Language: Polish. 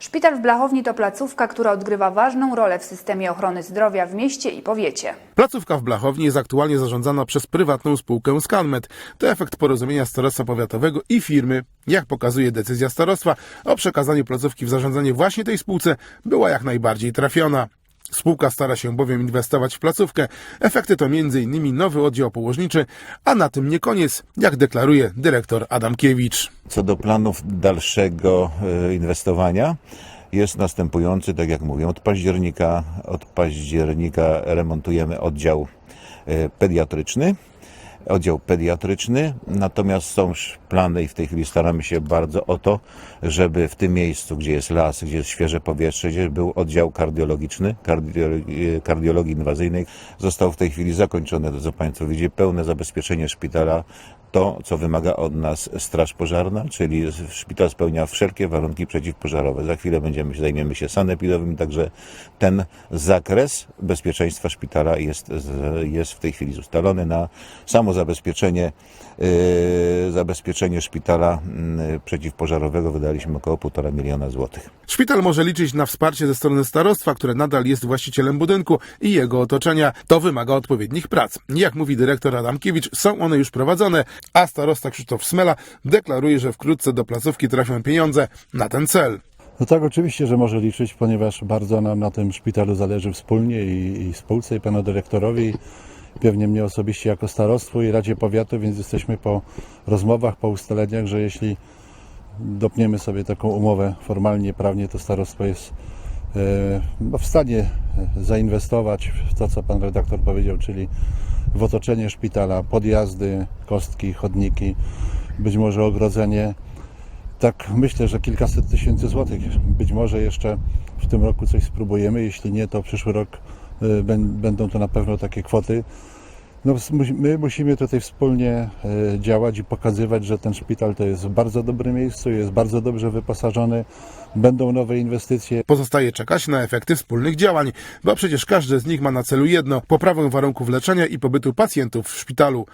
Szpital w Blachowni to placówka, która odgrywa ważną rolę w systemie ochrony zdrowia w mieście i powiecie. Placówka w Blachowni jest aktualnie zarządzana przez prywatną spółkę Scanmed. To efekt porozumienia Starostwa Powiatowego i firmy. Jak pokazuje decyzja starostwa o przekazaniu placówki w zarządzanie właśnie tej spółce była jak najbardziej trafiona. Spółka stara się bowiem inwestować w placówkę. Efekty to m.in. nowy oddział położniczy, a na tym nie koniec, jak deklaruje dyrektor Adamkiewicz. Co do planów dalszego e, inwestowania, jest następujący, tak jak mówię, od października, od października remontujemy oddział e, pediatryczny. Oddział pediatryczny, natomiast są plany i w tej chwili staramy się bardzo o to, żeby w tym miejscu, gdzie jest las, gdzie jest świeże powietrze, gdzie był oddział kardiologiczny, kardiologii, e, kardiologii inwazyjnej, został w tej chwili zakończony, to co Państwo widzicie, pełne zabezpieczenie szpitala, to, co wymaga od nas Straż Pożarna, czyli szpital spełnia wszelkie warunki przeciwpożarowe. Za chwilę będziemy się, zajmiemy się sanepidowym, także ten zakres bezpieczeństwa szpitala jest, jest w tej chwili ustalony na samo zabezpieczenie, yy, zabezpieczenie szpitala yy, przeciwpożarowego wydaliśmy około 1,5 miliona złotych. Szpital może liczyć na wsparcie ze strony starostwa, które nadal jest właścicielem budynku i jego otoczenia. To wymaga odpowiednich prac. Jak mówi dyrektor Adamkiewicz, są one już prowadzone, a starosta Krzysztof Smela deklaruje, że wkrótce do placówki trafią pieniądze na ten cel. No tak, oczywiście, że może liczyć, ponieważ bardzo nam na tym szpitalu zależy wspólnie i, i spółce, i panu dyrektorowi, pewnie mnie osobiście jako starostwu i Radzie Powiatu, więc jesteśmy po rozmowach, po ustaleniach, że jeśli dopniemy sobie taką umowę formalnie, prawnie, to starostwo jest e, w stanie zainwestować w to, co pan redaktor powiedział, czyli w otoczenie szpitala, podjazdy, kostki, chodniki, być może ogrodzenie. Tak, myślę, że kilkaset tysięcy złotych. Być może jeszcze w tym roku coś spróbujemy. Jeśli nie, to przyszły rok bę- będą to na pewno takie kwoty. No, my musimy tutaj wspólnie y, działać i pokazywać, że ten szpital to jest w bardzo dobrym miejscu, jest bardzo dobrze wyposażony. Będą nowe inwestycje. Pozostaje czekać na efekty wspólnych działań, bo przecież każdy z nich ma na celu jedno poprawę warunków leczenia i pobytu pacjentów w szpitalu.